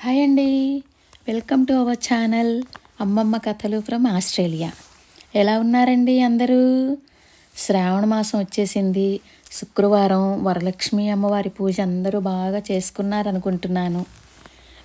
Hi అండి. Welcome to our channel అమ్మమ్మ కథలు ఫ్రమ్ ఆస్ట్రేలియా. ఎలా ఉన్నారండి అందరూ? శ్రావణ మాసం వచ్చేసింది. శుక్రవారం వరలక్ష్మి అమ్మవారి పూజ అందరూ బాగా చేసుకున్నారనుకుంటున్నాను.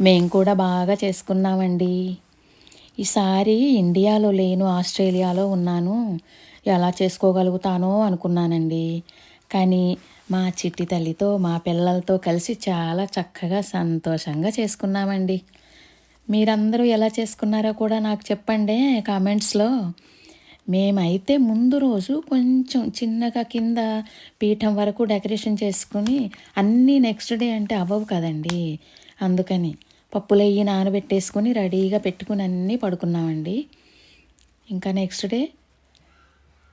మేము కూడా బాగా చేసుకున్నామండి. ఈసారి ఇండియాలో లేను ఆస్ట్రేలియాలో ఉన్నాను. ఎలా చేసుకోగలుగుతానో అనుకున్నానండి. కానీ మా చిట్టి తల్లితో మా పిల్లలతో కలిసి చాలా చక్కగా సంతోషంగా చేసుకున్నామండి. మీరందరూ ఎలా చేసుకున్నారో కూడా నాకు చెప్పండి కామెంట్స్లో. మేమైతే ముందు రోజు కొంచెం చిన్నగా కింద పీఠం వరకు డెకరేషన్ చేసుకుని అన్నీ నెక్స్ట్ డే అంటే అవ్వవు కదండి. అందుకని పప్పులయ్యి నానబెట్టేసుకొని రెడీగా పెట్టుకుని అన్నీ పడుకున్నామండి. ఇంకా నెక్స్ట్ డే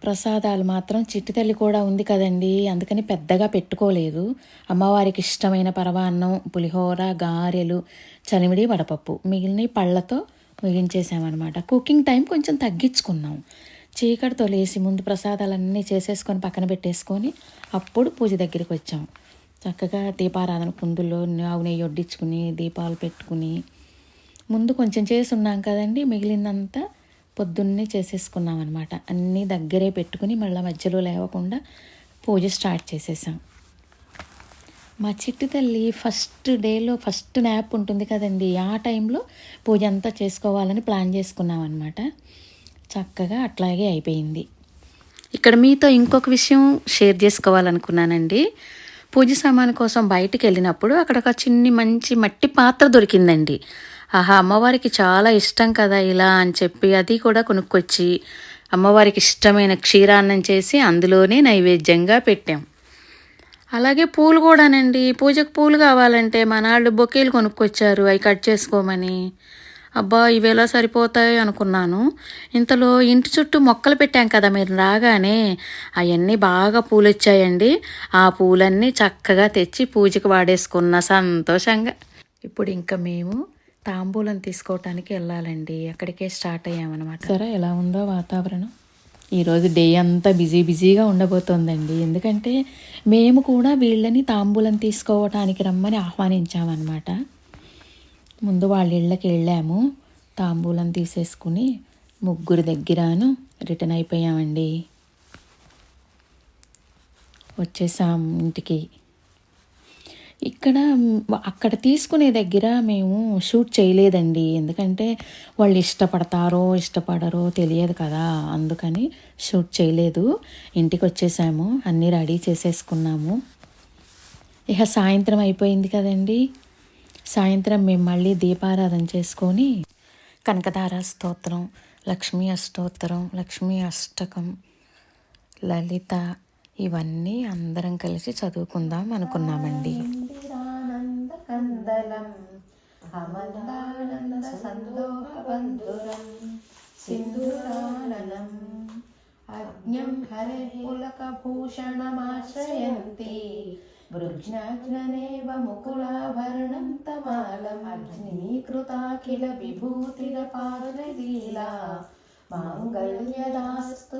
ప్రసాదాలు మాత్రం చిట్టి తల్లి కూడా ఉంది కదండి. అందుకని పెద్దగా పెట్టుకోలేదు. అమ్మవారికి ఇష్టమైన పరమాన్నం పులిహోర గారెలు చనిమిడి వడపప్పు మిగిలిన పళ్ళతో ముగించేసామన్నమాట కుకింగ్ టైం కొంచెం తగ్గించుకున్నాం. చీకటితో లేసి ముందు ప్రసాదాలన్నీ చేసేసుకొని పక్కన పెట్టేసుకొని అప్పుడు పూజ దగ్గరికి వచ్చాం. చక్కగా దీపారాధన కుందుల్లో ఆవు నెయ్యి వడ్డించుకుని దీపాలు పెట్టుకుని ముందు కొంచెం చేసి ఉన్నాం కదండి. మిగిలినంతా పొద్దున్నే చేసేసుకున్నాం అనమాట అన్నీ దగ్గరే పెట్టుకుని మళ్ళీ మధ్యలో లేవకుండా పూజ స్టార్ట్ చేసేసాం. మా చిట్టి తల్లి ఫస్ట్ డేలో ఫస్ట్ న్యాప్ ఉంటుంది కదండి ఆ టైంలో పూజ అంతా చేసుకోవాలని ప్లాన్ చేసుకున్నాం అనమాట చక్కగా అట్లాగే అయిపోయింది. ఇక్కడ మీతో ఇంకొక విషయం షేర్ చేసుకోవాలనుకున్నానండి. పూజ సామాను కోసం బయటికి వెళ్ళినప్పుడు అక్కడ ఒక చిన్ని మంచి మట్టి పాత్ర దొరికిందండి. ఆహా అమ్మవారికి చాలా ఇష్టం కదా ఇలా అని చెప్పి అది కూడా కొనుక్కొచ్చి అమ్మవారికి ఇష్టమైన క్షీరాన్నం చేసి అందులోనే నైవేద్యంగా పెట్టాం. అలాగే పూలు కూడానండి. పూజకు పూలు కావాలంటే మన వాళ్ళు బొకేలు కొనుక్కొచ్చారు. అవి కట్ చేసుకోమని. అబ్బా ఇవి ఎలా సరిపోతాయి అనుకున్నాను. ఇంతలో ఇంటి చుట్టూ మొక్కలు పెట్టాం కదా మీరు రాగానే. అవన్నీ బాగా పూలు వచ్చాయండి ఆ పూలన్నీ చక్కగా తెచ్చి పూజకు వాడేసుకున్న సంతోషంగా. ఇప్పుడు ఇంకా మేము తాంబూలం తీసుకోవటానికి వెళ్ళాలండి. అక్కడికే స్టార్ట్ అయ్యామన్నమాట. సరే ఎలా ఉందో వాతావరణం. ఈరోజు డే అంతా బిజీ బిజీగా ఉండబోతోందండి. ఎందుకంటే మేము కూడా వీళ్ళని తాంబూలం తీసుకోవటానికి రమ్మని ఆహ్వానించామన్నమాట. ముందు వాళ్ళ ఇళ్ళకి వెళ్ళాము. తాంబూలం తీసేసుకుని ముగ్గురు దగ్గరను రిటర్న్ అయిపోయామండి. వచ్చేసాం ఇంటికి. ఇక్కడ అక్కడ తీసుకునే దగ్గర మేము షూట్ చేయలేదండి. ఎందుకంటే వాళ్ళు ఇష్టపడతారో ఇష్టపడరో తెలియదు కదా. అందుకని షూట్ చేయలేదు. ఇంటికి వచ్చేసాము. అన్నీ రెడీ చేసేసుకున్నాము. ఇక సాయంత్రం అయిపోయింది కదండి. సాయంత్రం మేము మళ్ళీ దీపారాధన చేసుకొని కనకదార స్తోత్రం లక్ష్మీ అష్టోత్తరం లక్ష్మీ అష్టకం లలిత ఇవన్నీ అందరం కలిసి చదువుకుందాం అనుకున్నామండి. కందలం అమలానంద సందోహబంధురం సింధురాననం. అజ్ఞం హరే పులకభూషణమాశ్రయంతి వృజ్ఞాజ్ఞనేవ ముకులాభరణం తమాలం. అగ్నికృతాఖిల విభూతిరపాదలీలా మాంగళ్యదాస్తు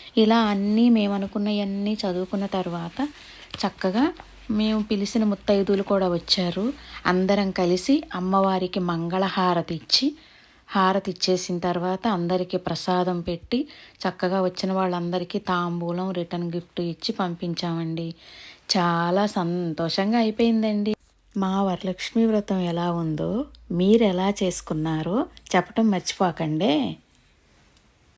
ఇలా అన్నీ మేము అనుకున్నవన్నీ చదువుకున్న తర్వాత చక్కగా మేము పిలిచిన ముత్తైదులు కూడా వచ్చారు. అందరం కలిసి అమ్మవారికి మంగళహారతి ఇచ్చి హారతి ఇచ్చేసిన తర్వాత అందరికీ ప్రసాదం పెట్టి చక్కగా వచ్చిన వాళ్ళందరికీ తాంబూలం రిటర్న్ గిఫ్ట్ ఇచ్చి పంపించామండి. చాలా సంతోషంగా అయిపోయిందండి. మా వరలక్ష్మి వ్రతం ఎలా ఉందో మీరు ఎలా చేసుకున్నారో చెప్పటం మర్చిపోకండి.